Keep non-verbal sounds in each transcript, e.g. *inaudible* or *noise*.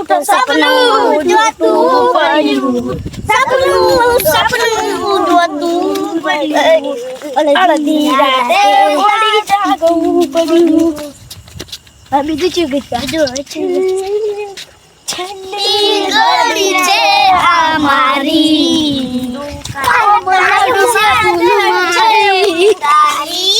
ઊંટ સપનું જોતું પડ્યું સપનું સપનું જોતું પડ્યું અડધી રાતે વળી જાગવું પડ્યું આ બીજું શું ગીત જો છેલ્લી ગળી છે આ મારી બનાવ્યું છે તારી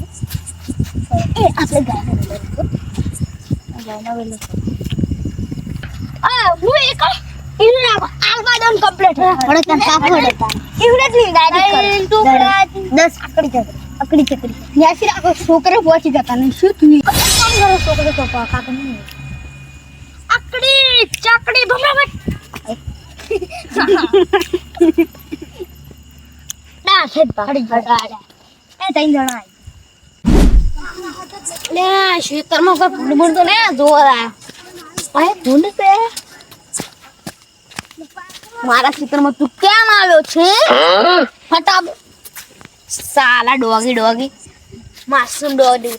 એ આપણે ગાય આ હું એક ઇનું આલબાદન કમ્પ્લીટ થોડો તન કાપડ ઇવડે જ ગાડી તું 10 આકડી ચકડી આકડી ચકડી ન્યાસી રાખો છોકરો પહોંચી જતા ને શું તું કામ કરો છોકરો તો કાકા નહીં. આકડી ચકડી ભમરાવટ *laughs* ના છે પાડી જડા એ તઈ જણા લે શેતરમાં કોઈ ફૂડ તો નહીં, જોવા અરે ફૂડ છે. મારા ખેતરમાં તું કેમ આવ્યો છે? ફટાબ સાલા ડોગી ડોગી માસૂમ ડોગી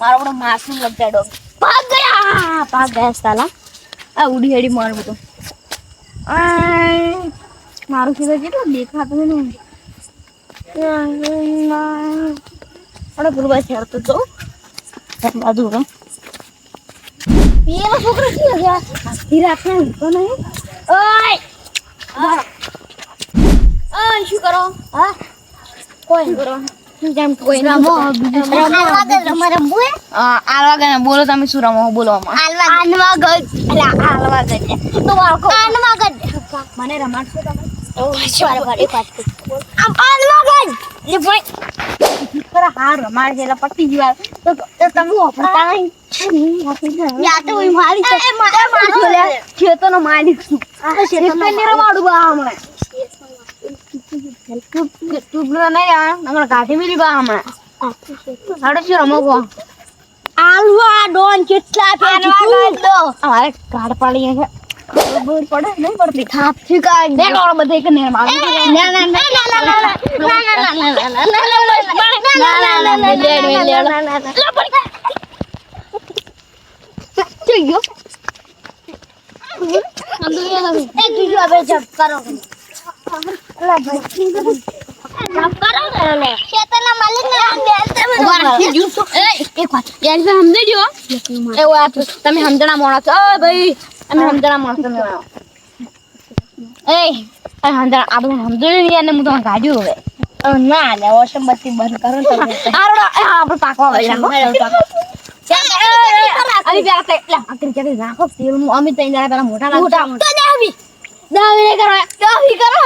મારો પણ માસૂમ લગતા ડોગી ભાગ ગયા. ભાગ ગયા સાલા. આ ઉડી હેડી માર બધું મારું ખેતર કેટલું દેખાતું ને? પણ ગુરુભાઈ હેરતો તો એટલા દૂર એનો છોકરો શું ગયા આખી રાતના ઊંઘો નહીં. ઓય! ઓય શું કરો? હા? કોઈ કરો રમો. રમો. રમો. એટલે આલવા ગણ તો બાળકો મને ભાઈ. ખરા હા રમાડ છે એટલે પતી ગયું તો તમે વાપરતા નહીં. યા તો કોઈ મારી એ મારો ખેતરનો માલિક છું. ખેતરની રમાડું બા હમણાં. ટૂબલો નહીં આ નમર કાઠી મિલી બા હમણાં. હાડો શું રમો કો આલવા ડોન કેટલા આનવા ગજ અમારે કાઢ પાડી છે. ખબર પડે નહીં પડતી થાપથી કાઢ બે ડોળો બધે એક ને મારું ના ના ના ના ના ના ના ના ના ના ના ના ના ના ના ના થઈ ગયો એ બીજું હવે જપ કરો જપ કરો ને લે ખેતરના માલિક ને આમ બેસતે મને ઊભા રાખી જો. એ, એક વાત યાર તમે સમજી જો એ વાત તમે સમજણા માણસ છો ઓય ભાઈ અને હંદરા માણસો ને એ અરે હંદરા આપણે હંદરી નહીં અને હું તમને કાઢ્યું હવે ના લે વોશિંગ મશીન બંધ કરો તો આરોડો આપણે પાકવા વાળી મોટા મોટા દાવી. દાવી કરો દાવી કરો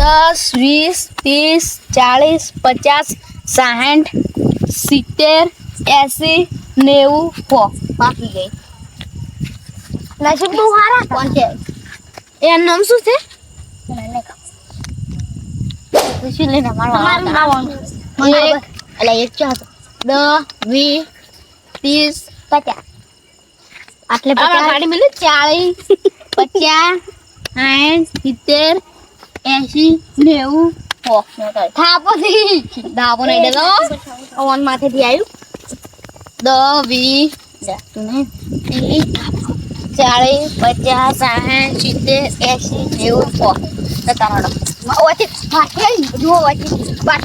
દસ વીસ ત્રીસ ચાલીસ પચાસ સાહીઠ સિત્તેર એસી નેવું સો બાકી ગઈ. તું હારા. કોણ છે? એનું નામ શું છે? એટલે એક. ચાર દસ વીસ ત્રીસ પચાસ. આટલે ગાડી મિલી *laughs* ચાલીસ પચાસ સાઠ સિત્તેર એસી નેવું થાપોથી દાબો નહીં દેતો ઓન માથેથી આવ્યું દ વી તું નહીં ચાલીસ પચાસ સાઠ સિત્તેર એસી નેવું સો તારો ઓછી મારથી જુઓ ઓછી. વાત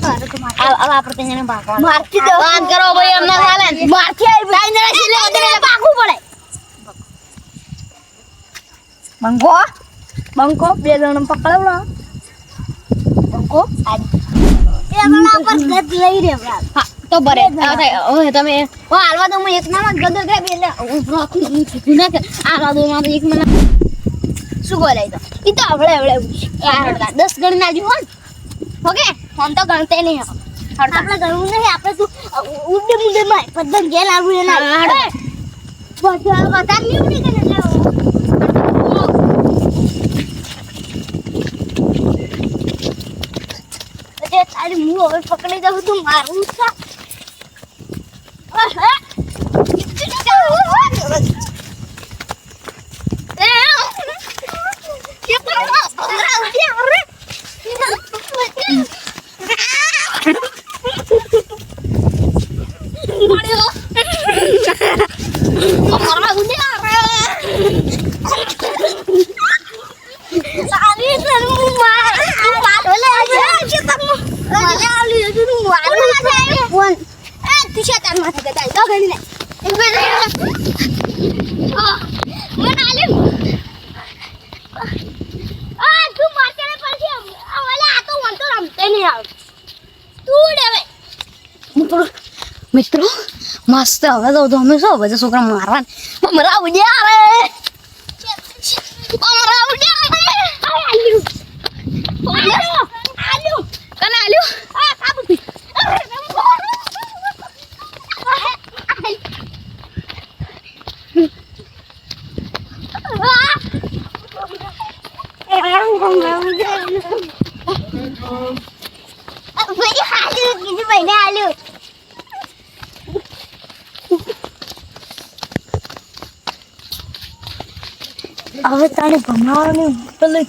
બે જણ પકડાવડો ગદ તો બરે તમે ઓ હાલવા દો એક નામાં ગદર ગ્રેબ એટલે હું રાખું દો એક મને શું બોલાય તો એ તો આવડે આવડે દસ ગણ ના. હો ઓકે? આમ તો ગણતે નહીં આપણે ગણવું નહીં. આપણે તું ઉડે મુડે માં પદ્ધત ગેલ આવું એના વધારે નહીં ઉડી કે તારી હું હવે પકડી દઉં તું મારું છે આહા. એ, કે તારા ભમરા ઉડ્યા રે. પડ્યો. અમારા ઉડ્યા રે. તારી ઘર હું માર તું મારો લે છે તમ મને આલી હજુ તું મારું છે ફોન એ તું છે તાર માથે ગતા તો ગણી લે એક બે મને આલી આ તું માથે ને પછી આ વાલા આ તો વન તો રમતે નહીં આવ તું ડે હવે મિત્રો મિત્રો મસ્ત હવે તો અમે શું બધા છોકરા મારવા મમરા ઉડ્યા રે મમરા ઉડ્યા રે હવે તારે ભમાવાની પેલું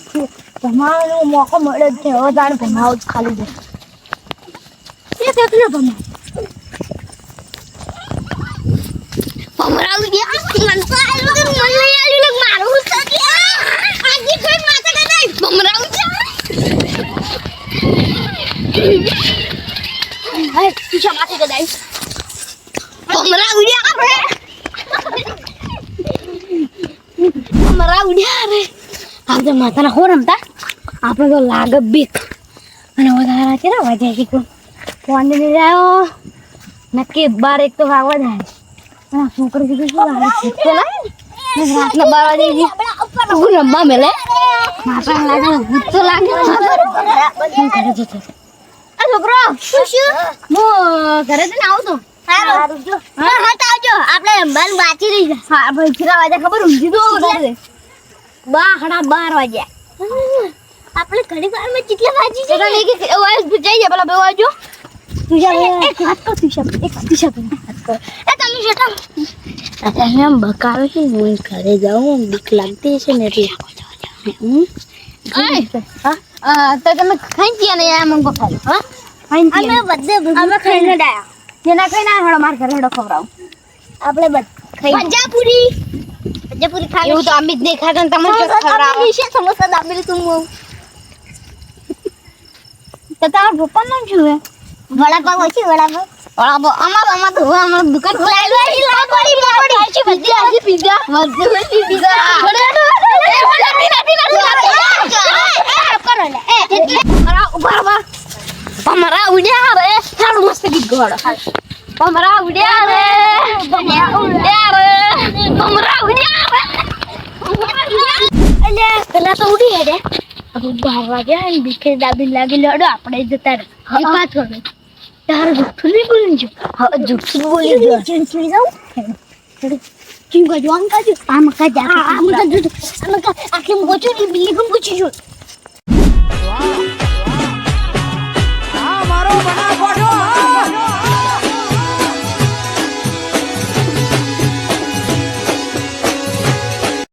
ભમાવાનો મોકો મળે જ છે હવે તારે ભમાવ જ ખાલી દે એ કેટલો ભમા ભમરા ઉડ્યા મન તો આલ્યું કે મન લઈ આલ્યું ને મારું છે કે આજી કોઈ માથે કે નહીં ભમરા ઉડ્યા રે આપણે માતાના હો રમતા આપણે તો લાગે બીક અને વધારા છે ને વજે કે ફોન આવ્યો નક્કી બાર એક તો વાગવા જાય આ છોકરો કીધું શું લાગે છે રાતના બાર વાગે ગઈ રમવા મેલે લાગે ભૂત તો લાગે છે છોકરો? શું શું હું. ઘરે ને આવું તો સારું હા હા તો આવજો. આપણે રમવાનું બાકી રહી જાય હા ભાઈ કેટલા વાગ્યા ખબર? ઊંઘી તો વધારે બા હડા બાર વાગ્યા. આપણે ઘણી વારમાં કેટલા વાગી છે એક એક વાયસ જઈ જાય પેલા બે વાજો એક વાત કહું તુષા એક વાત એ તમે એમ બકાવે છે હું ઘરે જાઉં બીક લાગતી છે ને એટલે. હા? તો તમે ખાઈ ગયા ને આ મંગો ખાલી હા? અમે બધે અમે ખાઈને ડાયા જેના ખાઈ ના હળો માર ઘરે હળો ખવરાવ આપણે પૂરી પંજાપુરી પંજાપુરી ખાવી એવું તો અમે જ નહીં ખાતા ને તમને ખવરાવ છે સમોસા દાબેલી તું મો તો તમારા પપ્પા નામ શું હે વડાપાવ ઓછી વડાપાવ વડાપાવ અમાર અમાર તો અમાર દુકાન લાલવાડી છે બધી આજે પીઝા બધી પીઝા પમરા ઉડ્યા રે સારું મસ્ત ગીત ગોળ પમરા ઉડ્યા રે પમરા ઉડ્યા રે પમરા ઉડ્યા રે એટલે પેલા તો ઉડી હેડે હવે બાર વાગ્યા ને બીકે દાબી લાગી લડો આપણે જતા રહે એક વાત કરો તારે જુઠ્ઠું નહીં બોલી જો હવે જુઠ્ઠું બોલી ગયો ચીન ચીન જાઉં ચીન કાજુ આમ કાજુ આમ કાજુ આમ કાજુ આમ કાજુ આખી મોચું બિલ્લી પણ પૂછી છું Chupa na porta.